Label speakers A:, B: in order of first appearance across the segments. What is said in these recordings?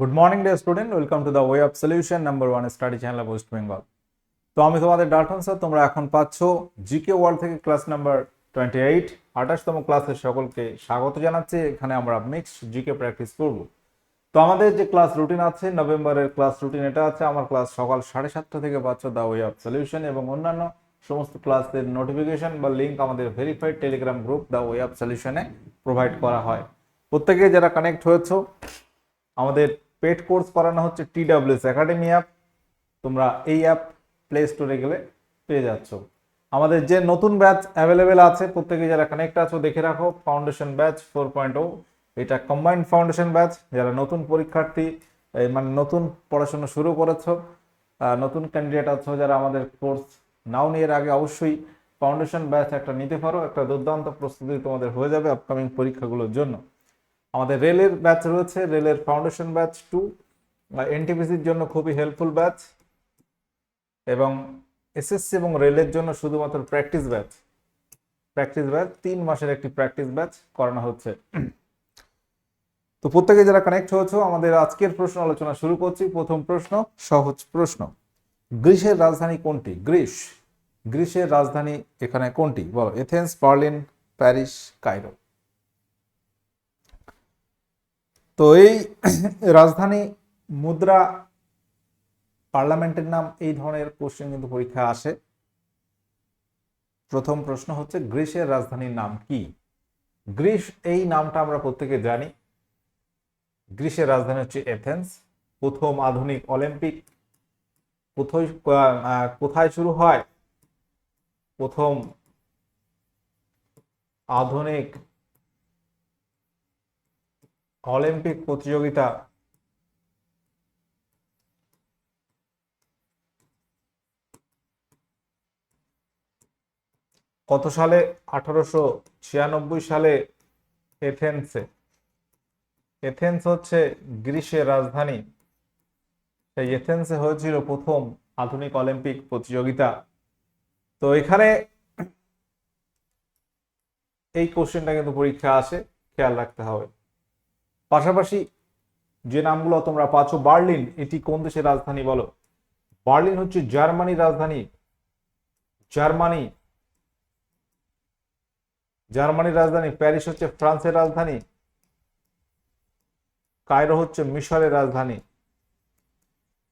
A: Good morning day student welcome to the way of solution number one study channel West Bengal তো আমি তোমাদের Dalton sir তোমরা এখন পাচ্ছ জিকে ওয়ার্ল্ড থেকে ক্লাস নাম্বার টোয়েন্টি এইট আঠাশতম ক্লাসের সকলকে স্বাগত জানাচ্ছি। এখানে আমরা মিক্সড জিকে প্র্যাকটিস করব। তো আমাদের যে ক্লাস রুটিন আছে নভেম্বরের ক্লাস রুটিন এটা আছে। আমার ক্লাস সকাল সাড়ে সাতটা থেকে পাচ্ছ দ্য ওয়ে অফ সলিউশন এবং অন্যান্য সমস্ত ক্লাসের নোটিফিকেশন বা লিঙ্ক আমাদের verified telegram group the way of সলিউশনে provide করা হয়। প্রত্যেকে যারা কানেক্ট হয়েছো, আমাদের পেড কোর্স করানো হচ্ছে টিডাব্লিউএস একাডেমি অ্যাপ। তোমরা এই অ্যাপ প্লে স্টোরে গেলে পেয়ে যাচ্ছ। আমাদের যে নতুন ব্যাচ অ্যাভেলেবেল আছে, প্রত্যেকে যারা কানেক্ট আছো, দেখে রাখো। ফাউন্ডেশন ব্যাচ ফোর পয়েন্ট ও। এটা কম্বাইন্ড ফাউন্ডেশন ব্যাচ। যারা নতুন পরীক্ষার্থী মানে নতুন পড়াশোনা শুরু করেছ নতুন ক্যান্ডিডেট আছো, যারা আমাদের কোর্স নাও নিয়ে আগে অবশ্যই ফাউন্ডেশন ব্যাচ একটা নিতে পারো। একটা দুর্দান্ত প্রস্তুতি তোমাদের হয়ে যাবে আপকামিং পরীক্ষাগুলোর জন্য। আমাদের রেলের ব্যাচ রয়েছে, রেলের ফাউন্ডেশন ব্যাচ টু এনটিপিসির জন্য খুবই হেল্পফুল ব্যাচ এবং এসএসসি এবং রেলের জন্য শুধুমাত্র প্র্যাকটিস ব্যাচ প্র্যাকটিস ব্যাচ তিন মাসের একটি প্র্যাকটিস ব্যাচ করানো হচ্ছে। তো প্রত্যেকে যারা কানেক্ট হয়েছো, আমাদের আজকের প্রশ্ন আলোচনা শুরু করছি। প্রথম প্রশ্ন, সহজ প্রশ্ন। গ্রিসের রাজধানী কোনটি? গ্রিস গ্রিসের রাজধানী এখানে কোনটি? বলো এথেন্স বার্লিন প্যারিস কায়রো তো এই রাজধানী মুদ্রা পার্লামেন্টের নাম এই ধরনের কোশ্চেন কিন্তু পরীক্ষা আসে। প্রথম প্রশ্ন হচ্ছে গ্রিসের রাজধানীর নাম কি? গ্রিস এই নামটা আমরা প্রত্যেকে জানি। গ্রিসের রাজধানী হচ্ছে এথেন্স প্রথম আধুনিক অলিম্পিক কোথায় কোথায় শুরু হয়? প্রথম আধুনিক অলিম্পিক প্রতিযোগিতা। কত সালে? আঠারোশো ছিয়ানব্বই সালে এথেন্সে। এথেন্স হচ্ছে গ্রিসের রাজধানী। সেই এথেন্সে হয়েছিল প্রথম আধুনিক অলিম্পিক প্রতিযোগিতা। তো এখানে এই কোশ্চেনটা কিন্তু পরীক্ষা আসে, খেয়াল রাখতে হবে। পাশাপাশি যে নামগুলো তোমরা পাচ্ছ, বার্লিন, এটি কোন দেশের রাজধানী বলো? বার্লিন হচ্ছে জার্মানির রাজধানী। জার্মানি। জার্মানির রাজধানী, প্যারিস হচ্ছে ফ্রান্সের রাজধানী। কায়রো হচ্ছে মিশরের রাজধানী।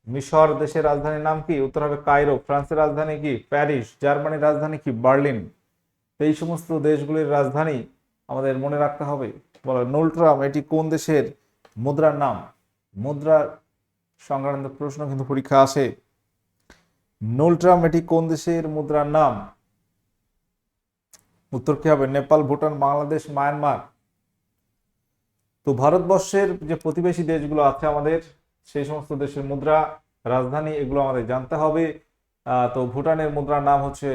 A: মিশর দেশের রাজধানীর নাম কি? উত্তর হবে কায়রো। ফ্রান্সের রাজধানী কি? প্যারিস। জার্মানির রাজধানী কি? বার্লিন। এই সমস্ত দেশগুলির রাজধানী আমাদের মনে রাখতে হবে। বলো নোলট্রাম এটি কোন দেশের মুদ্রার নাম? মুদ্রার সংক্রান্ত প্রশ্ন কিন্তু পরীক্ষা আসে নোলট্রাম এটি কোন দেশের মুদ্রার নাম? উত্তর কি হবে? নেপাল, ভুটান, বাংলাদেশ, মায়ানমার। তো ভারতবর্ষের যে প্রতিবেশী দেশগুলো আছে আমাদের, সেই সমস্ত দেশের মুদ্রা, রাজধানী, এগুলো আমাদের জানতে হবে। তো ভুটানের মুদ্রার নাম হচ্ছে,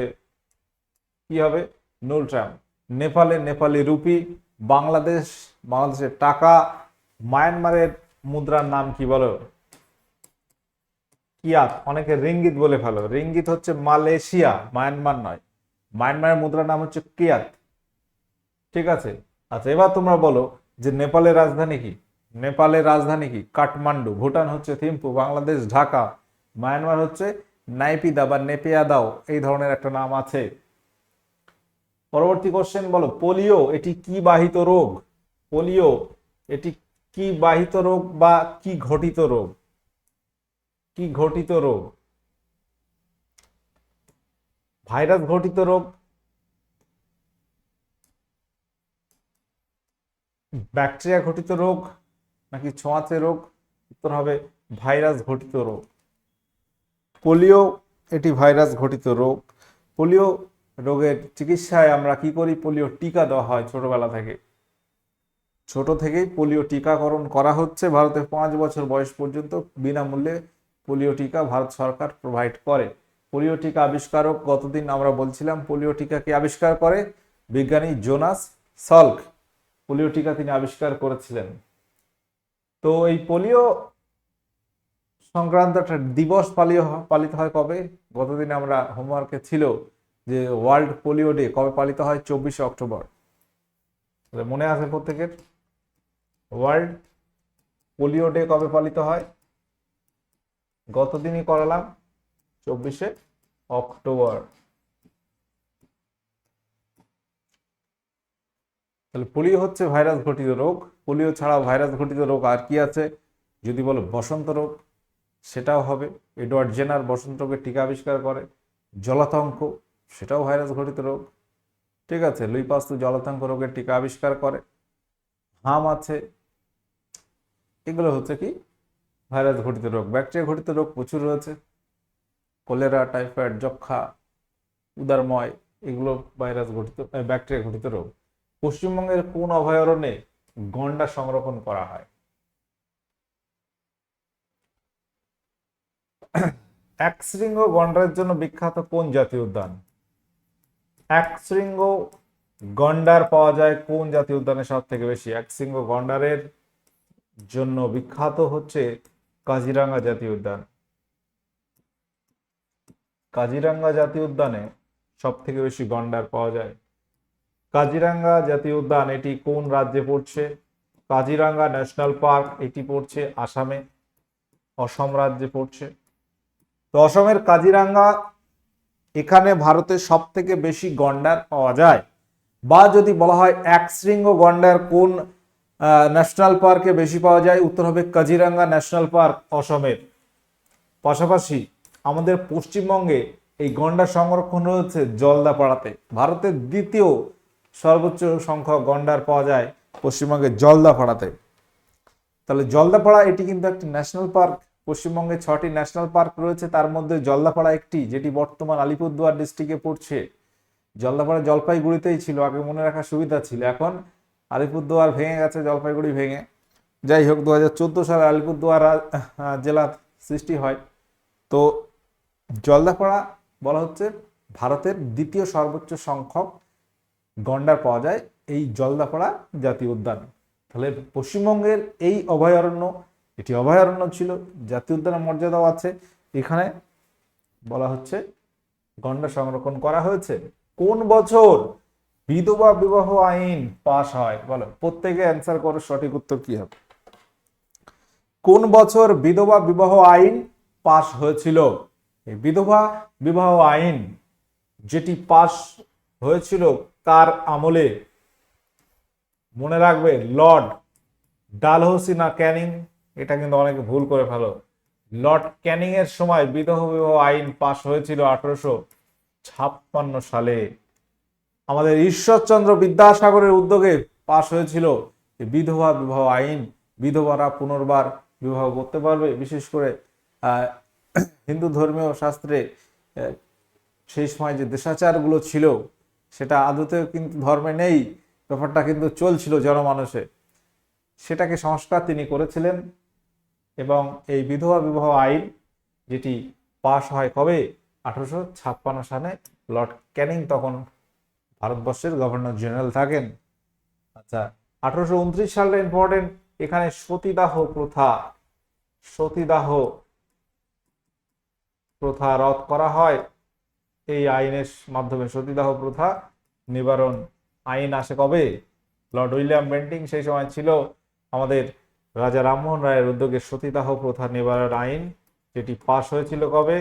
A: কি হবে? নোলট্রাম নেপালের নেপালি রুপি বাংলাদেশ, বাংলাদেশের টাকা, মায়ানমারের মুদ্রার নাম কি বলো? কিয়াত, অনেকে রিঙ্গিত বলে ফেলো। রিঙ্গিত হচ্ছে মালয়েশিয়া, মায়ানমার নয়। মায়ানমারের মুদ্রার নাম হচ্ছে কিয়াত। ঠিক আছে? আচ্ছা এবার তোমরা বলো যে নেপালের রাজধানী কি? নেপালের রাজধানী কি? কাঠমান্ডু। ভুটান হচ্ছে থিম্পু, বাংলাদেশ, ঢাকা। মায়ানমার হচ্ছে নাইপিদা বা নেপিয়াদাও, এই ধরনের একটা নাম আছে। পরবর্তী কোশ্চেন বলো পোলিও এটি কি বাহিত রোগ? পোলিও এটি কি বাহিত রোগ বা কি ঘটিত রোগ? কি ঘটিত রোগ? ভাইরাস ঘটিত রোগ? ব্যাকটেরিয়া ঘটিত রোগ নাকি ছোঁয়াচে রোগ? উত্তর হবে ভাইরাস ঘটিত রোগ। পোলিও এটি ভাইরাস ঘটিত রোগ। পোলিও রোগের চিকিৎসায় আমরা কি করি? পোলিও টিকা দেওয়া হয় ছোটবেলা থেকে। ছোট থেকেই পোলিও টিকাকরণ করা হচ্ছে। ভারতে পাঁচ বছর বয়স পর্যন্ত বিনামূল্যে পোলিও টিকা ভারত সরকার প্রোভাইড করে। পোলিও টিকা আবিষ্কারক গতদিন আমরা বলছিলাম, পোলিও টিকা কে আবিষ্কার করে? বিজ্ঞানী জোনাস সল্ক। পোলিও টিকা তিনি আবিষ্কার করেছিলেন। তো এই পোলিও সংক্রান্ত একটা দিবস পালিত পালিত হয় কবে? গতদিন আমরা হোমওয়ার্কে ছিল। যে ওয়ার্ল্ড পোলিও ডে কবে পালিত হয়? চব্বিশে অক্টোবর। মনে আছে প্রত্যেকের? ওয়ার্ল্ড পোলিও ডে কবে পালিত হয়? গতদিনই করালাম, চব্বিশে অক্টোবর। তাহলে পোলিও হচ্ছে ভাইরাস ঘটিত রোগ। পোলিও ছাড়া ভাইরাস ঘটিত রোগ আর কি আছে? যদি বলো বসন্ত রোগ, সেটাও হবে। এডওয়ার্ড জেনার বসন্ত রোগের টিকা আবিষ্কার করে। জলাতঙ্ক সেটাও ভাইরাস ঘটিত রোগ। ঠিক আছে, লুইপাস্তু জলাতঙ্ক রোগের টিকা আবিষ্কার করে। হাম আছে। এগুলো হচ্ছে কি? ভাইরাস ঘটিত রোগ। ব্যাকটেরিয়া ঘটিত রোগ প্রচুর রয়েছে। কলেরা, টাইফয়েড যক্ষা উদারময়, এগুলো ভাইরাস ঘটিত ব্যাকটেরিয়া ঘটিত রোগ। পশ্চিমবঙ্গের কোন অভয়ারণ্যে গন্ডা সংরক্ষণ করা হয়? এক শৃঙ্গ গন্ডারের জন্য বিখ্যাত কোন জাতীয় উদ্যান? একশৃঙ্গ গন্ডার পাওয়া যায় কোন জাতীয় উদ্যানে সব থেকে বেশি? একশৃঙ্গ গন্ডারের জন্য বিখ্যাত হচ্ছে কাজিরাঙ্গা জাতীয় উদ্যান। কাজিরাঙ্গা জাতীয় উদ্যানে সব থেকে বেশি গন্ডার পাওয়া যায়। কাজিরাঙ্গা জাতীয় উদ্যান, এটি কোন রাজ্যে পড়ছে? কাজিরাঙ্গা ন্যাশনাল পার্ক, এটি পড়ছে আসামে। অসম রাজ্যে পড়ছে। তো অসমের কাজিরাঙ্গা এখানে ভারতের সব থেকে বেশি গন্ডার পাওয়া যায়। বা যদি বলা হয় এক শৃঙ্গ গন্ডার কোন ন্যাশনাল পার্কে বেশি পাওয়া যায়, উত্তর হবে কাজিরাঙ্গা ন্যাশনাল পার্ক অসমের। পাশাপাশি আমাদের পশ্চিমবঙ্গে এই গন্ডার সংরক্ষণ রয়েছে জলদাপাড়াতে। ভারতের দ্বিতীয় সর্বোচ্চ সংখ্যক গন্ডার পাওয়া যায় পশ্চিমবঙ্গের জলদাপাড়াতে। তাহলে জলদাপাড়া এটি কিন্তু একটি ন্যাশনাল পার্ক পশ্চিমবঙ্গে ছটি ন্যাশনাল পার্ক রয়েছে, তার মধ্যে জলদাপাড়া একটি, যেটি বর্তমান আলিপুরদুয়ার ডিস্ট্রিক্টে পড়ছে। জলদাপাড়া জলপাইগুড়িতেই ছিল, আগে মনে রাখার সুবিধা ছিল, এখন আলিপুরদুয়ার ভেঙে গেছে, জলপাইগুড়ি ভেঙে। যাই হোক, দু হাজার চোদ্দ সালে আলিপুরদুয়ার জেলা সৃষ্টি হয়। তো জলদাপাড়া বলা হচ্ছে ভারতের দ্বিতীয় সর্বোচ্চ সংখ্যক গন্ডার পাওয়া যায় এই জলদাপাড়া জাতীয় উদ্যান। তাহলে পশ্চিমবঙ্গের এই অভয়ারণ্য এটি অভয়ারণ্য ছিল, জাতীয় উদ্যানের মর্যাদাও আছে। এখানে বলা হচ্ছে গন্ডার সংরক্ষণ করা হয়েছে। কোন বছর বিধবা বিবাহ আইন পাশ হয়? বলো, প্রত্যেকে অ্যান্সার করো, সঠিক উত্তর কি হবে? কোন বছর বিধবা বিবাহ আইন পাশ হয়েছিল? এই বিধবা বিবাহ আইন যেটি পাশ হয়েছিল কার আমলে মনে রাখবে, লর্ড ডালহৌসি না ক্যানিং এটা কিন্তু অনেকে ভুল করে ফেলো। লর্ড ক্যানিং এর সময় বিধবা বিবাহ আইন পাশ হয়েছিল আঠারোশো ছাপ্পান্ন সালে। আমাদের ঈশ্বরচন্দ্র বিদ্যাসাগরের উদ্যোগে পাশ হয়েছিল বিধবা বিবাহ আইন। বিধবারা পুনর্বার বিবাহ করতে পারবে। বিশেষ করে হিন্দু ধর্মীয় শাস্ত্রে সেই সময় যে দেশাচারগুলো ছিল, সেটা আদতে কিন্তু ধর্মে নেই। ব্যাপারটা কিন্তু চলছিল জনমানুষে। সেটাকে সংস্কার তিনি করেছিলেন। এবং এই বিধবা বিবাহ আইন যেটি পাশ হয় কবে? আঠারোশো ছাপ্পান্ন সালে লর্ড ক্যানিং তখন ভারতবর্ষের গভর্নর জেনারেল থাকেন। আচ্ছা আঠারোশো উনত্রিশ সালে ইম্পর্টেন্ট এখানে সতীদাহ প্রথা সতীদাহ প্রথা রদ করা হয়। এই আইনের মাধ্যমে সতীদাহ প্রথা নিবারণ আইন আসে কবে? লর্ড উইলিয়াম বেন্টিং সেই সময় ছিল আমাদের রাজা রামমোহন রায়ের উদ্যোগে সতীদাহ প্রথা নিবারণ আইন, যেটি পাশ হয়েছিল কবে?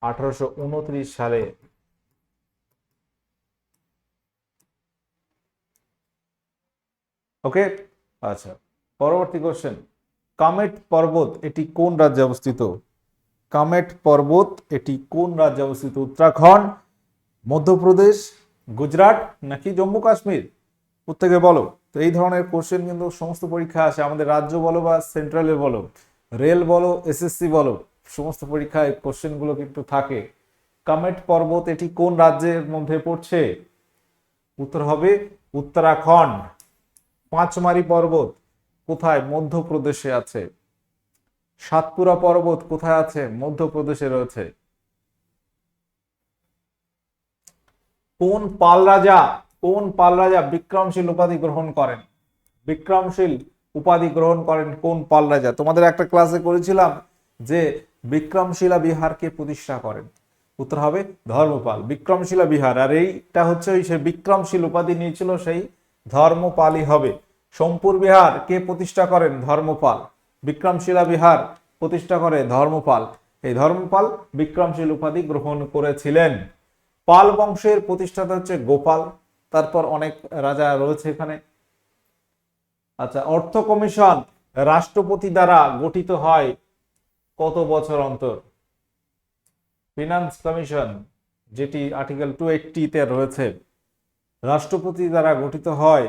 A: আঠারোশো উনত্রিশ সালে। ওকে? আচ্ছা পরবর্তী কোশ্চেন কামেট পর্বত এটি কোন রাজ্যে অবস্থিত? কামেট পর্বত এটি কোন রাজ্যে অবস্থিত? উত্তরাখণ্ড, মধ্যপ্রদেশ, গুজরাট নাকি জম্মু কাশ্মীর? প্রত্যেকে বলো। তো এই ধরনের কোশ্চেন কিন্তু সমস্ত পরীক্ষা আসে। আমাদের রাজ্য বলো বা সেন্ট্রালে বলো রেল বলো এসএসসি বলো, সমস্ত পরীক্ষায় কোশ্চেনগুলো কিন্তু থাকে। কামেট পর্বত এটি কোন রাজ্যের মধ্যে পড়ছে? উত্তর হবে উত্তরাখণ্ড। পাঁচমারি পর্বত কোথায় মধ্যপ্রদেশে আছে? সাতপুরা পর্বত কোথায় আছে? মধ্যপ্রদেশে রয়েছে। কোন পাল রাজা কোন পাল রাজা বিক্রমশীল উপাধি গ্রহণ করেন? বিক্রমশীল উপাধি গ্রহণ করেন কোন পাল রাজা? তোমাদের একটা ক্লাসে করেছিলাম যে বিক্রমশিলা বিহারকে প্রতিষ্ঠা করেন। উত্তর হবে ধর্মপাল, বিক্রমশিলা বিহার। আর এইটা হচ্ছে ওই সে বিক্রমশীল উপাধি নিয়েছিল সেই ধর্মপালই হবে। সোমপুর বিহার কে প্রতিষ্ঠা করেন? ধর্মপাল। বিক্রমশিলা বিহার প্রতিষ্ঠা করে ধর্মপাল। এই ধর্মপাল বিক্রমশীল উপাধি গ্রহণ করেছিলেন। পাল বংশের প্রতিষ্ঠাতা হচ্ছে গোপাল। তারপর অনেক রাজা রয়েছে এখানে। আচ্ছা অর্থ কমিশন রাষ্ট্রপতি দ্বারা গঠিত হয় কত বছর অন্তর? ফিনান্স কমিশন যেটি আর্টিকেল টু তে রয়েছে, রাষ্ট্রপতি দ্বারা গঠিত হয়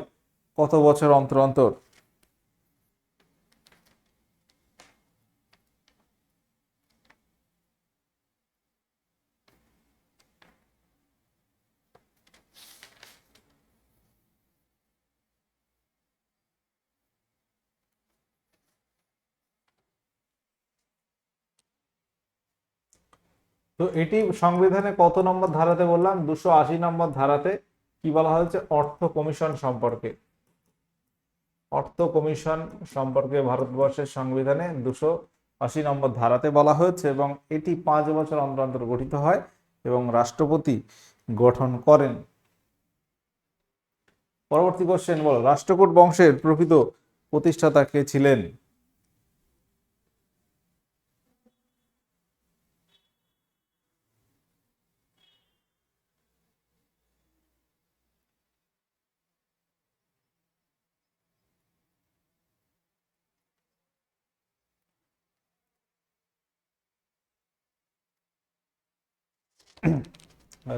A: কত বছর অন্তর অন্তর? তো এটি সংবিধানে কত নম্বর ধারাতে বললাম? দুশো আশি নম্বর ধারাতে কি বলা হয়েছে? অর্থ কমিশন সম্পর্কে। অর্থ কমিশন সম্পর্কে ভারতবর্ষের সংবিধানে দুশো আশি নম্বর ধারাতে বলা হয়েছে এবং এটি পাঁচ বছর অন্তর অন্তর গঠিত হয় এবং রাষ্ট্রপতি গঠন করেন। পরবর্তী কোশ্চেন বলো, রাষ্ট্রকূট বংশের প্রকৃত প্রতিষ্ঠাতা কে ছিলেন?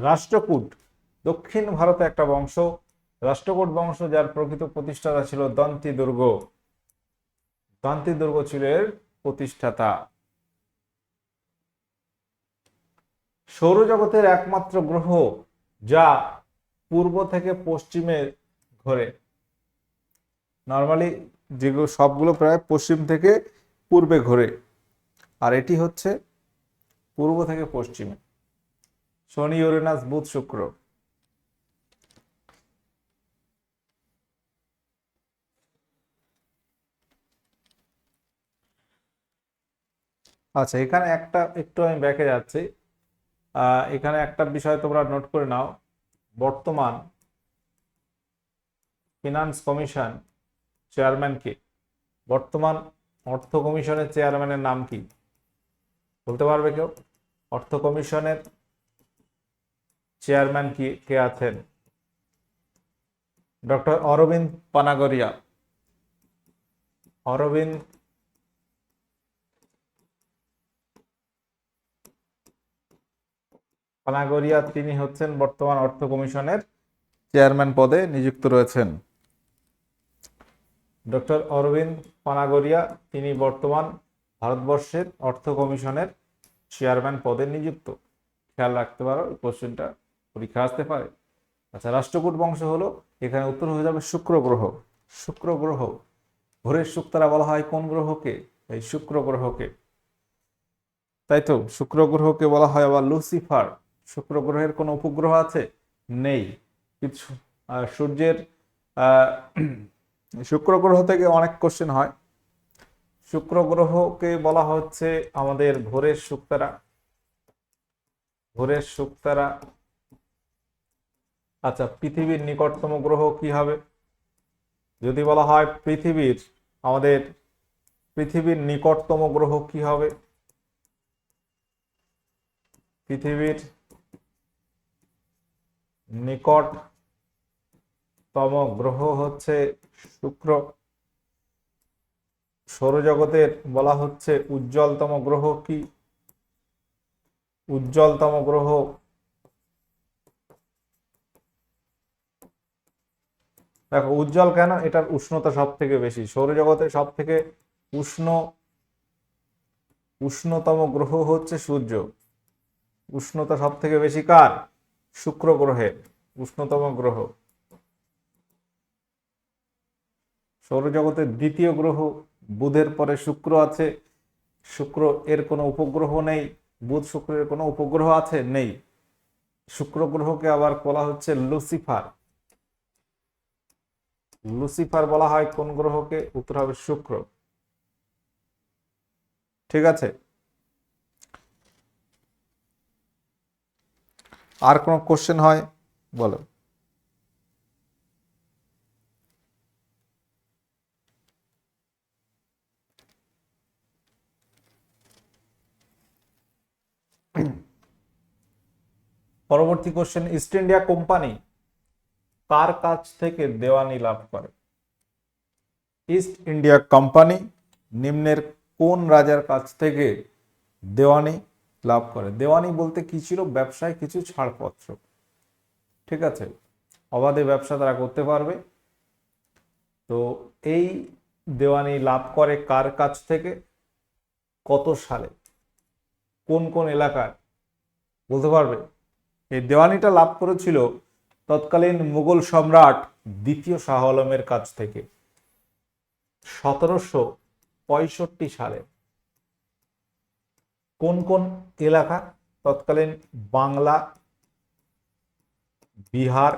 A: রাষ্ট্রকূট, দক্ষিণ ভারতে একটা বংশ, রাষ্ট্রকূট বংশ যার প্রকৃত প্রতিষ্ঠাতা ছিল দন্তি দুর্গ। দন্তি দুর্গ ছিল এর প্রতিষ্ঠাতা। সৌরজগতের একমাত্র গ্রহ যা পূর্ব থেকে পশ্চিমে ঘোরে। নর্মালি যেগুলো সবগুলো প্রায় পশ্চিম থেকে পূর্বে ঘোরে। আর এটি হচ্ছে পূর্ব থেকে পশ্চিমে। শনি, ইউরেনাস, বুধ, শুক্র। আচ্ছা এখানে একটা, একটু আমি ব্যাকে যাচ্ছি। এখানে একটা বিষয় তোমরা নোট করে নাও। বর্তমান ফিনান্স কমিশন চেয়ারম্যান কে? বর্তমান অর্থ কমিশনের চেয়ারম্যানের নাম কি? বলতে পারবে কেউ? অর্থ কমিশনের চেয়ারম্যান কি, কে আছেন? ডক্টর অরবিন্দ পানাগরিয়া অরবিন্দ পানাগরিয়া তিনি হচ্ছেন বর্তমান অর্থ কমিশনের চেয়ারম্যান পদে নিযুক্ত রয়েছেন। ডক্টর অরবিন্দ পানাগরিয়া তিনি বর্তমান ভারতবর্ষের অর্থ কমিশনের চেয়ারম্যান পদে নিযুক্ত। খেয়াল রাখতে পারো এই কোশ্চেনটা। পরীক্ষা আসতে পারে আচ্ছা রাষ্ট্রকূট বংশ হলো, এখানে উত্তর হয়ে যাবে শুক্র গ্রহ। শুক্র গ্রহ, ভোরের শুক্তারা বলা হয় কোন গ্রহকে? এই শুক্র গ্রহকে। তাই তো, শুক্র গ্রহকে বলা হয় আবার লুসিফার। শুক্র গ্রহের কোনো উপগ্রহ আছে? নেই। কিছু সূর্যের শুক্র গ্রহ থেকে অনেক কোশ্চেন হয়। শুক্র গ্রহকে বলা হচ্ছে আমাদের ভোরের শুক্তারা ভোরের শুক্তারা আচ্ছা পৃথিবীর নিকটতম গ্রহ কি হবে? যদি বলা হয় পৃথিবীর, আমাদের পৃথিবীর নিকটতম গ্রহ কি হবে? পৃথিবীর নিকটতম গ্রহ হচ্ছে শুক্র। সৌরজগতের বলা হচ্ছে উজ্জ্বলতম গ্রহ কি? উজ্জ্বলতম গ্রহ দেখো, উজ্জ্বল কেন? এটার উষ্ণতা সব থেকে বেশি। সৌরজগতের সব থেকে উষ্ণ, উষ্ণতম গ্রহ হচ্ছে সূর্য। উষ্ণতা সব থেকে বেশি কার? শুক্র গ্রহের উষ্ণতম গ্রহ। সৌরজগতের দ্বিতীয় গ্রহ বুধের পরে শুক্র আছে। শুক্র এর কোনো উপগ্রহ নেই। বুধ শুক্রের কোনো উপগ্রহ আছে? নেই। শুক্র গ্রহকে আবার বলা হচ্ছে লুসিফার। লুসিফার বলা হয় কোন গ্রহকে? উত্তর হবে শুক্র। ঠিক আছে? আর কোন কোশ্চেন হয়? বলো। পরবর্তী কোশ্চেন ইস্ট ইন্ডিয়া কোম্পানি কার কাছ থেকে দেওয়ানি লাভ করে। ইস্ট ইন্ডিয়া কোম্পানি নিম্নের কোন রাজার কাছ থেকে দেওয়ানি লাভ করে? দেওয়ানি বলতে কি ছিল? ব্যবসায় কিছু ছাড়পত্র। ঠিক আছে? অবাধে ব্যবসা তারা করতে পারবে। তো এই দেওয়ানি লাভ করে কার কাছ থেকে? কত সালে? কোন কোন এলাকায় বলতে পারবে? এই দেওয়ানিটা লাভ করেছিল তৎকালীন মুঘল সম্রাট দ্বিতীয় শাহ আলমের কাছ থেকে। সতেরোশো পঁয়ষট্টি সালে কোন কোন এলাকা? তৎকালীন বাংলা, বিহার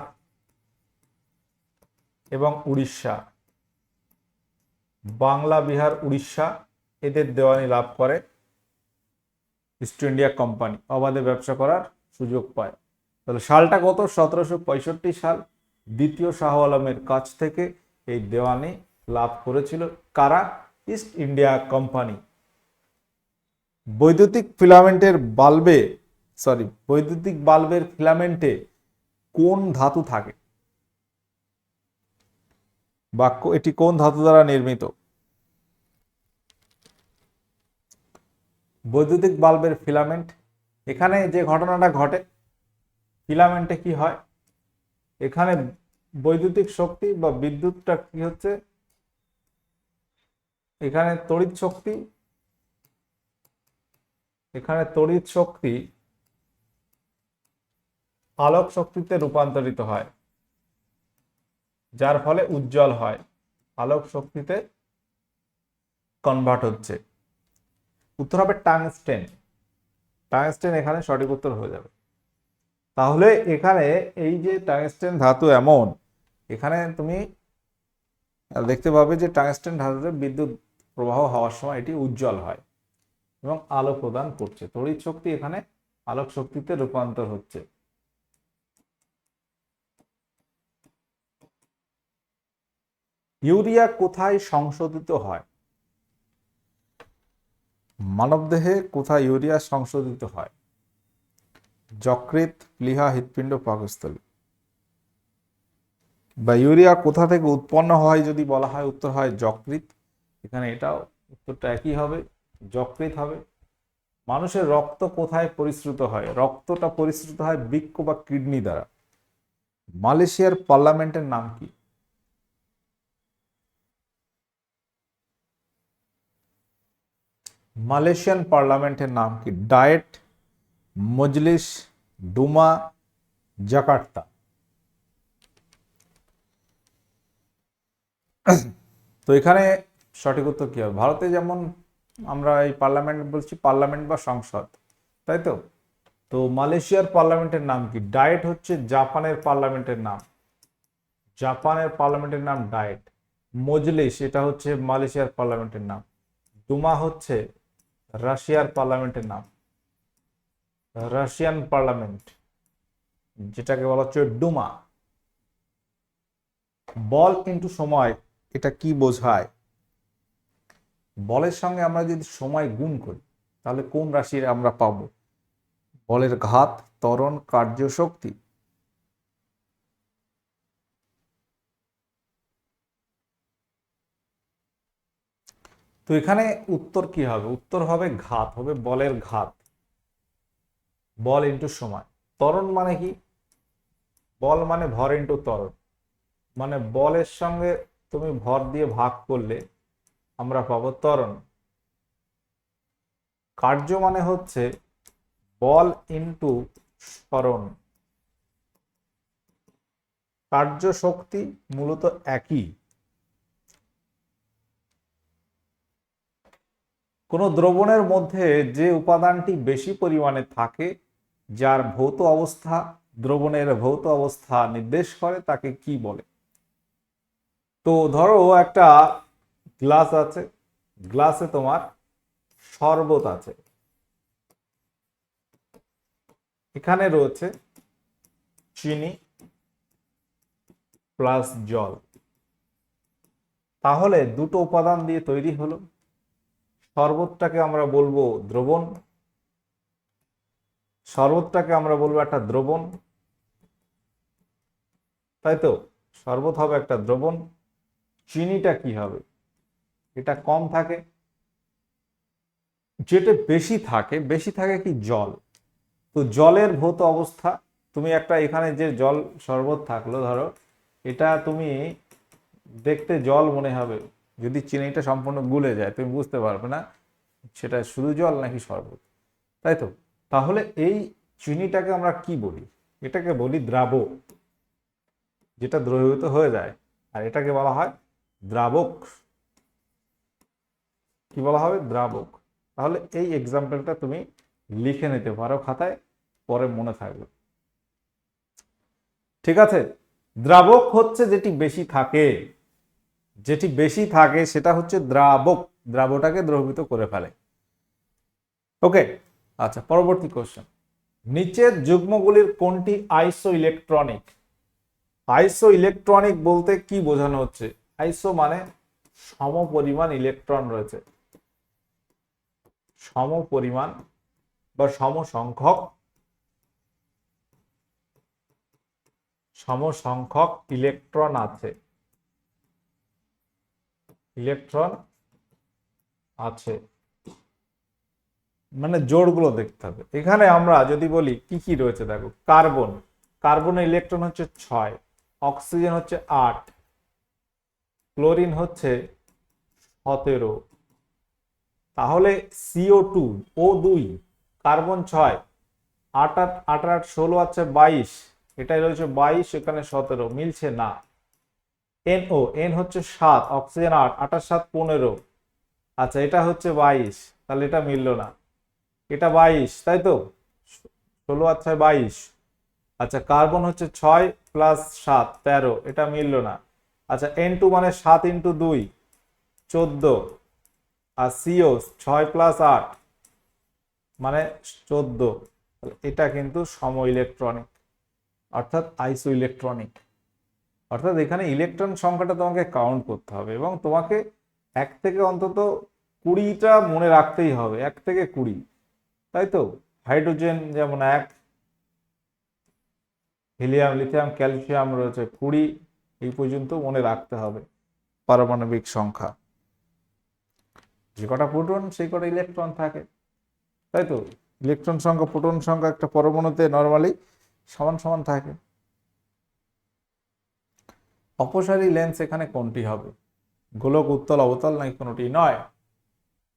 A: এবং উড়িষ্যা। বাংলা, বিহার, উড়িষ্যা এদের দেওয়ানি লাভ করে। ইস্ট ইন্ডিয়া কোম্পানি অবাধে ব্যবসা করার সুযোগ পায়। তাহলে সালটা কত? সতেরোশো পঁয়ষট্টি সাল। দ্বিতীয় শাহ আলমের কাছ থেকে এই দেওয়ানি লাভ করেছিল কারা? East India company. বৈদ্যুতিক ফিলামেন্টের বাল্বে, সরি, বৈদ্যুতিক বাল্বের ফিলামেন্টে কোন ধাতু থাকে? বা কো- এটি কোন ধাতু দ্বারা নির্মিত? বৈদ্যুতিক বাল্বের ফিলামেন্ট। এখানে যে ঘটনাটা ঘটে ফিলামেন্টে কি হয়? এখানে বৈদ্যুতিক শক্তি বা বিদ্যুৎটা কি হচ্ছে? এখানে তড়িৎ শক্তি, এখানে তড়িৎ শক্তি আলোক শক্তিতে রূপান্তরিত হয়, যার ফলে উজ্জ্বল হয়। আলোক শক্তিতে কনভার্ট হচ্ছে। উত্তর হবে টাংস্টেন। টাংস্টেন এখানে সঠিক উত্তর হয়ে যাবে। তাহলে এখানে এই যে টাংস্টেন ধাতু এমন, এখানে তুমি দেখতে পাবে যে টাংস্টেন ধাতুতে বিদ্যুৎ প্রবাহ হওয়ার সময় এটি উজ্জ্বল হয় এবং আলো প্রদান করছে। তড়িৎ শক্তি এখানে আলোক শক্তিতে রূপান্তর হচ্ছে। ইউরিয়া কোথায় সংশোধিত হয়? মানবদেহে কোথায় ইউরিয়া সংশোধিত হয়? যকৃত প্লীহা, হৃৎপিণ্ড, পাকস্থলী। বা ইউরিয়া কোথা থেকে উৎপন্ন হয় যদি বলা হয়, উত্তর হয় যকৃত এখানে এটাও উত্তরটা একই হবে যকৃত হবে। মানুষের রক্ত কোথায় পরিশ্রুত হয়? রক্তটা পরিশ্রুত হয় বৃক্ষ বা কিডনি দ্বারা। মালয়েশিয়ার পার্লামেন্টের নাম কি? মালয়েশিয়ান পার্লামেন্টের নাম কি? ডায়েট মজলিস, ডুমা, জাকার্তা। তো এখানে সঠিক উত্তর কি হবে? ভারতে যেমন আমরা এই পার্লামেন্ট বলছি, পার্লামেন্ট বা সংসদ, তাই তো? তো মালয়েশিয়ার পার্লামেন্টের নাম কি? ডায়েট হচ্ছে জাপানের পার্লামেন্টের নাম। জাপানের পার্লামেন্টের নাম ডায়েট। মজলিস, এটা হচ্ছে মালয়েশিয়ার পার্লামেন্টের নাম। ডুমা হচ্ছে রাশিয়ার পার্লামেন্টের নাম। রাশিয়ান পার্লামেন্ট যেটাকে বলা হচ্ছে ডুমা। বল ইন্টু সময়, এটা কি বোঝায়? বলের সঙ্গে আমরা যদি সময় গুণ করি, তাহলে কোন রাশির আমরা পাবো? বলের ঘাত, ত্বরণ কার্যশক্তি তো এখানে উত্তর কি হবে? উত্তর হবে ঘাত, হবে বলের ঘাত। বল ইন্টু সময়। ত্বরণ মানে কি? বল মানে ভর ইন্টু ত্বরণ। মানে বলের সঙ্গে তুমি ভর দিয়ে ভাগ করলে আমরা পাবো ত্বরণ। কার্য মানে হচ্ছে বল ইন্টু স্মরণ কার্য শক্তি মূলত একই। কোনো দ্রবণের মধ্যে যে উপাদানটি বেশি পরিমাণে থাকে যার ভৌত অবস্থা, দ্রবণের ভৌত অবস্থা নির্দেশ করে, তাকে কি বলে? তো ধরো একটা গ্লাস আছে, গ্লাসে তোমার শরবত আছে। এখানে রয়েছে চিনি প্লাস জল। তাহলে দুটো উপাদান দিয়ে তৈরি হলো। শরবতটাকে আমরা বলব দ্রবণ শরবতটাকে আমরা বলব একটা দ্রবণ। তাই তো? শরবত হবে একটা দ্রবণ। চিনিটা কি হবে? এটা কম থাকে। যেটা বেশি থাকে বেশি থাকে কি জল? তো জলের ভৌত অবস্থা, তুমি একটা এখানে যে জল শরবত থাকল, ধরো, এটা তুমি দেখতে জল মনে হবে। যদি চিনিটা সম্পূর্ণ গুলে যায়, তুমি বুঝতে পারবে না, সেটা শুধু জল নাকি শরবত? তাই তো? তাহলে এই চিনিটাকে আমরা কি বলি? এটাকে বলি দ্রাবক যেটা দ্রবীভূত হয়ে যায়। আর এটাকে বলা হয় দ্রাবক। কি বলা হবে? দ্রাবক। তাহলে এই এক্সাম্পলটা তুমি লিখে নিতে পারো খাতায়, পরে মনে থাকবে। ঠিক আছে? দ্রাবক হচ্ছে যেটি বেশি থাকে। যেটি বেশি থাকে সেটা হচ্ছে দ্রাবক। দ্রাবটাকে দ্রবীভূত করে ফেলে। ওকে আচ্ছা পরবর্তী কোশ্চেন নিচের যুগ্মগুলির কোনটি আইসো ইলেকট্রনিক আইসো ইলেকট্রনিক বলতে কি বোঝানো হচ্ছে? আইসো মানে সম পরিমাণ ইলেকট্রন রয়েছে। সম পরিমাণ বা সম সংখ্যক সম সংখ্যক ইলেকট্রন আছে। ইলেকট্রন আছে। মানে জোড়গুলো দেখতে হবে। এখানে আমরা যদি বলি কি কি রয়েছে, দেখো, কার্বন। কার্বনের ইলেকট্রন হচ্ছে ছয়, অক্সিজেন হচ্ছে আট, ক্লোরিন হচ্ছে সতেরো। তাহলে সিও টু ও দুই কার্বন ছয়, আট আট আট আট, ষোলো আছে বাইশ, এটাই রয়েছে বাইশ, এখানে সতেরো, মিলছে না। এন ও এন হচ্ছে সাত, অক্সিজেন আট আটাশ সাত পনেরো। আচ্ছা এটা হচ্ছে বাইশ, তাহলে এটা মিললো না। এটা বাইশ, তাই তো? ষোলো আর ছয় বাইশ। আচ্ছা কার্বন হচ্ছে ছয় প্লাস সাত, তেরো, এটা মিললো না। আচ্ছা এন টু মানে সাত ইন্টু দুই, চোদ্দ। আর সিও ছয় প্লাস আট মানে চোদ্দ। এটা কিন্তু সম ইলেকট্রনিক অর্থাৎ আইসো ইলেকট্রনিক অর্থাৎ এখানে ইলেকট্রন সংখ্যাটা তোমাকে কাউন্ট করতে হবে এবং তোমাকে এক থেকে অন্তত কুড়িটা মনে রাখতেই হবে, এক থেকে কুড়ি। তাই তো হাইড্রোজেন যেমন এক, হিলিয়াম, লিথিয়াম, ক্যালসিয়াম রয়েছে কুড়ি, এই পর্যন্ত মনে রাখতে হবে পারমাণবিক সংখ্যা। যে কটা প্রোটন, সেই কটা ইলেকট্রন থাকে। তাই তো ইলেকট্রন সংখ্যা, প্রোটন সংখ্যা একটা পরমাণুতে নর্মালি সমান সমান থাকে। অপসারী লেন্স এখানে কোনটি হবে? গোলক, উত্তল, অবতল নাকি কোনোটি? নয়।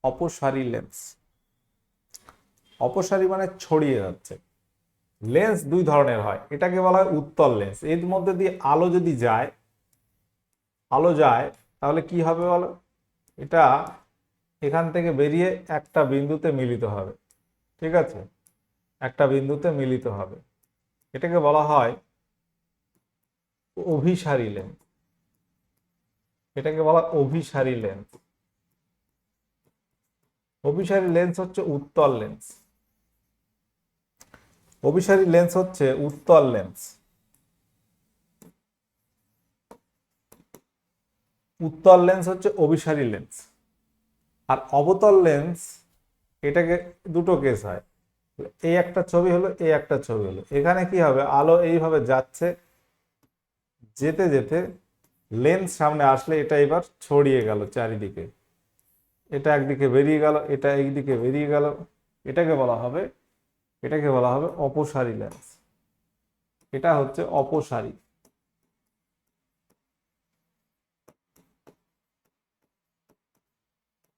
A: অপসারী লেন্স অপসারী মানে ছড়িয়ে যাচ্ছে। লেন্স দুই ধরনের হয়। এটাকে বলা হয় উত্তল লেন্স। এর মধ্যে দিয়ে আলো যদি যায়, আলো যায়, তাহলে কি হবে বলো? এটা এখান থেকে বেরিয়ে একটা বিন্দুতে মিলিত হবে। ঠিক আছে? একটা বিন্দুতে মিলিত হবে। এটাকে বলা হয় অভিসারী লেন্স। এটাকে বলা অভিসারী লেন্স। অভিসারী লেন্স হচ্ছে উত্তল লেন্স। অভিসারী লেন্স হচ্ছে উত্তল লেন্স। উত্তল লেন্স হচ্ছে অভিসারী লেন্স। আর অবতল লেন্স, এটাকে দুটো কেস হয়। এই একটা ছবি হলো এই একটা ছবি হলো। এখানে কি হবে? আলো এইভাবে যাচ্ছে, যেতে যেতে লেন্স সামনে আসলে এটা এবার ছড়িয়ে গেল চারিদিকে। এটা একদিকে বেরিয়ে গেল, এটা একদিকে বেরিয়ে গেল। এটাকে বলা হবে এটাকে বলা হবে অপসারী লেন্স। এটা হচ্ছে অপসারী।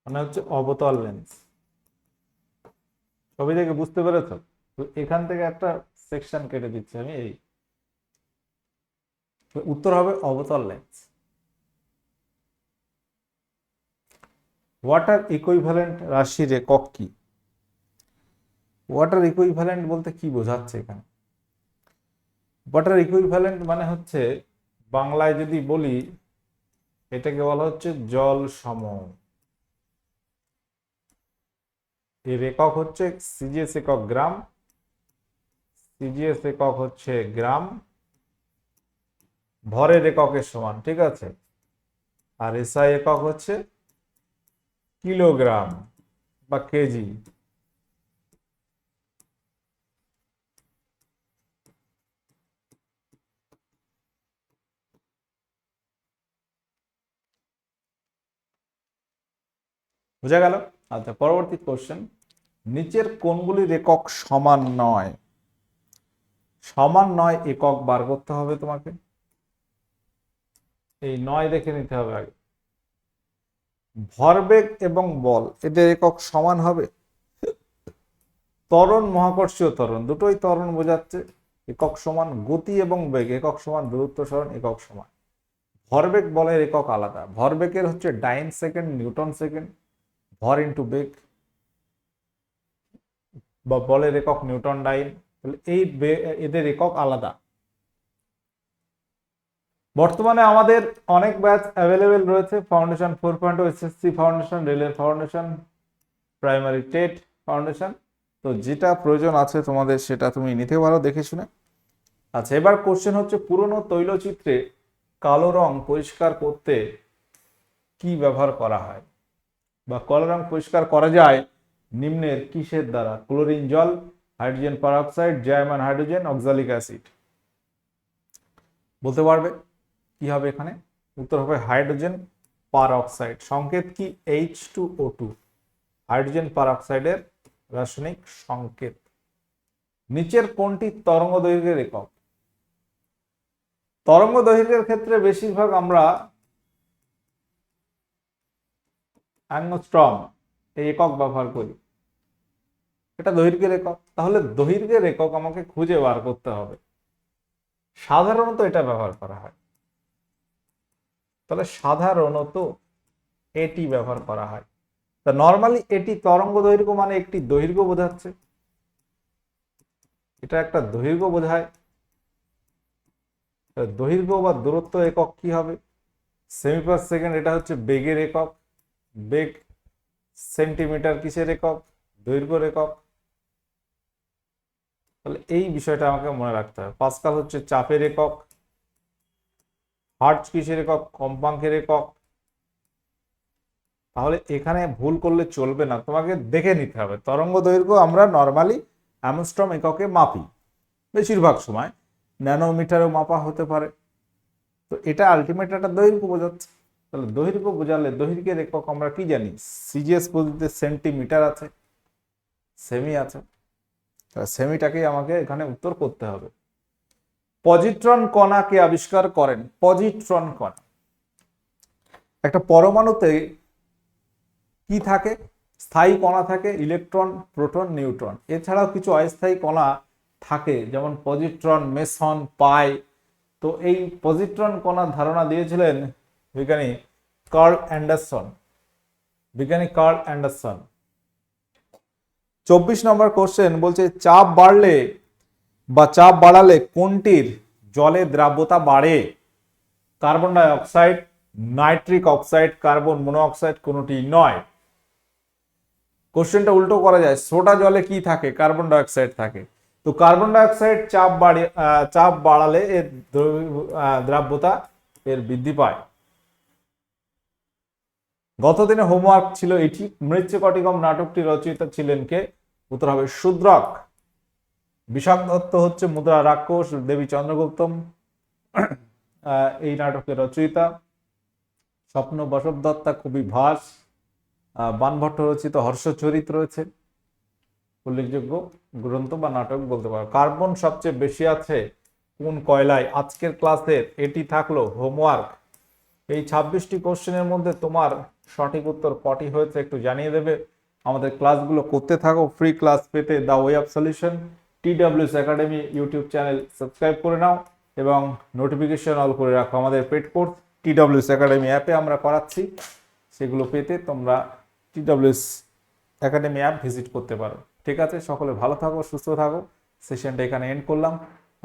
A: মানে হচ্ছে অবতল লেন্স। ছবি থেকে বুঝতে পেরেছ? তো এখান থেকে একটা সেকশন কেটে দিচ্ছি আমি, এই। উত্তর হবে অবতল লেন্স। ওয়াটার ইকুইভ্যালেন্ট রাশির একক কি? ওয়াটার ইকুইভ্যালেন্ট বলতে কি বোঝাচ্ছে এখানে? ওয়াটার ইকুইভ্যালেন্ট মানে হচ্ছে, বাংলায় যদি বলি, এটাকে বলা হচ্ছে জল সম এর একক হচ্ছে সিজিএস একক গ্রাম সিজিএস একক হচ্ছে গ্রাম, ভরের এককের সমান, ঠিক আছে? আর এসআই একক হচ্ছে কিলোগ্রাম বা কেজি। বোঝা গেল? আচ্ছা পরবর্তী কোশ্চেন নিচের কোনগুলির একক সমান নয়। সমান নয় একক বার করতে হবে তোমাকে। এই নয় দেখে নিতে হবে আগে। ভরবেগ এবং বল, এদের একক সমান হবে? ত্বরণ, মহাকর্ষীয় ত্বরণ, দুটোই ত্বরণ বোঝাচ্ছে। একক সমান গতি এবং বেগ, একক সমান দূরত্ব সরণ, একক সমান। ভরবেগ, বলের একক আলাদা। ভরবেগের হচ্ছে ডাইন সেকেন্ড, নিউটন সেকেন্ড। ভর ইন্টু বেগ বা বলের একক নিউটন ডাইন, তাহলে এই এদের একক আলাদা। বর্তমানে আমাদের অনেক ব্যাচ অ্যাভেলেবেল রয়েছে foundation four point SSC foundation রেলের ফাউন্ডেশন প্রাইমারি টেট ফাউন্ডেশন তো যেটা প্রয়োজন আছে তোমাদের, সেটা তুমি নিতে পারো দেখে শুনে। আচ্ছা এবার কোশ্চেন হচ্ছে, পুরনো তৈলচিত্রে কালো রং পরিষ্কার করতে কি ব্যবহার করা হয়? বা কালো রং পরিষ্কার করা যায়, নিম্নের কিসের দ্বারা? ক্লোরিন জল, হাইড্রোজেন পারঅক্সাইড জায়মান হাইড্রোজেন, অক্সালিক অ্যাসিড। বলতে পারবে কি হবে এখানে? উত্তর হবে হাইড্রোজেন পারঅক্সাইড। সংকেত কি? H two O two hydrogen পারঅক্সাইডের রাসায়নিক সংকেত। নিচের কোনটি তরঙ্গ দৈর্ঘ্যের একক? তরঙ্গ দৈর্ঘ্যের ক্ষেত্রে বেশিরভাগ আমরা অ্যাংস্ট্রম এই একক ব্যবহার করি। এটা দৈর্ঘ্যের একক। তাহলে দৈর্ঘ্যের একক আমাকে খুঁজে বার করতে হবে। সাধারণত এটা ব্যবহার করা হয়। তাহলে সাধারণত এটি ব্যবহার করা হয়। তা নর্মালি এটি তরঙ্গ দৈর্ঘ্য মানে একটি দৈর্ঘ্য বোঝাচ্ছে। এটা একটা দৈর্ঘ্য বোঝায়। দৈর্ঘ্য বা দূরত্ব একক কি হবে? সেমি পার সেকেন্ড এটা হচ্ছে বেগের একক। বেগ সেন্টিমিটার কিসের একক? দৈর্ঘ্যের একক? তাহলে এই বিষয়টা আমাকে মনে রাখতে হবে। পাস্কাল হচ্ছে চাপের একক হার্টস কিসের একক? কম্পাঙ্কের একক। তাহলে এখানে ভুল করলে চলবে না। তোমাকে দেখে নিতে হবে। তরঙ্গ দৈর্ঘ্য আমরা নর্মালি অ্যামস্ট্রম এককে মাপি। বেশিরভাগ সময় ন্যানোমিটারও মাপা হতে পারে। তো এটা আলটিমেট একটা দৈর্ঘ্য বোঝাচ্ছে। তাহলে দৈর্ঘ্য বোঝালে দৈর্ঘ্যের একক আমরা কি জানি? সিজিএস পদ্ধতিতে সেন্টিমিটার আছে, সেমি আছে। তাহলে সেমিটাকেই আমাকে এখানে উত্তর করতে হবে। পজিট্রন কণাকে আবিষ্কার করেন? পজিট্রন কণা। একটা পরমাণুতে কি থাকে? স্থায়ী কণা থাকে, ইলেকট্রন, প্রোটন, নিউট্রন। এছাড়াও কিছু অস্থায়ী কণা থাকে, যেমন পজিট্রন, মেসন, পাই। তো এই পজিট্রন কণার ধারণা দিয়েছিলেন বিজ্ঞানী কার্ল অ্যান্ডারসন, বিজ্ঞানী কার্ল অ্যান্ডারসন। চব্বিশ নম্বর কোশ্চেন বলছে, চাপ বাড়লে বা চাপ বাড়ালে কোনটির জলে দ্রাব্যতা বাড়ে? Carbon dioxide nitric oxide, carbon monoxide কোনোটি নয়। কোশ্চেনটা উল্টো করা যায় সোডা জলে কি থাকে? কার্বন ডাই অক্সাইড থাকে। তো কার্বন ডাই অক্সাইড চাপ বাড়ে চাপ বাড়ালে এর দ্রাব্যতা এর বৃদ্ধি পায়। গতদিনে হোমওয়ার্ক ছিল এটি। মৃত্যুকটিকম নাটকটি রচয়িতা ছিলেন কে? উত্তর হবে শূদ্রক। বিষাক দত্ত হচ্ছে মুদ্রা রাক্ষস, দেবী চন্দ্রগুপ্তম। এই নাটকের রচয়িতা স্বপ্ন বসব দত্তা কবি ভাস। বানভট্ট রচিত হর্ষচরিত রয়েছে। উল্লেখযোগ্য গ্রন্থ বা নাটক বলতে পারো। কার্বন সবচেয়ে বেশি আছে কোন কয়লায়? আজকের ক্লাসের এটি থাকল হোমওয়ার্ক। এই ছাব্বিশটি কোশ্চেনের মধ্যে তোমার সঠিক উত্তর কটি হয়েছে একটু জানিয়ে দেবে। আমাদের ক্লাসগুলো করতে থাকো ফ্রি ক্লাস পেতে the way of solution TWS academy YouTube channel subscribe করে নাও এবং নোটিফিকেশন অল করে রাখো আমাদের পেড কোর্স টিডাব্লিউএস একাডেমি অ্যাপে আমরা করাচ্ছি। সেগুলো পেতে তোমরা টিডাব্লিউএস একাডেমি অ্যাপ ভিজিট করতে পারো। ঠিক আছে, সকলে ভালো থাকো, সুস্থ থাকো। সেশনটা এখানে এন্ড করলাম।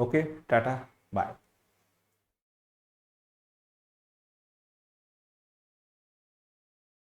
A: ওকে টাটা বাই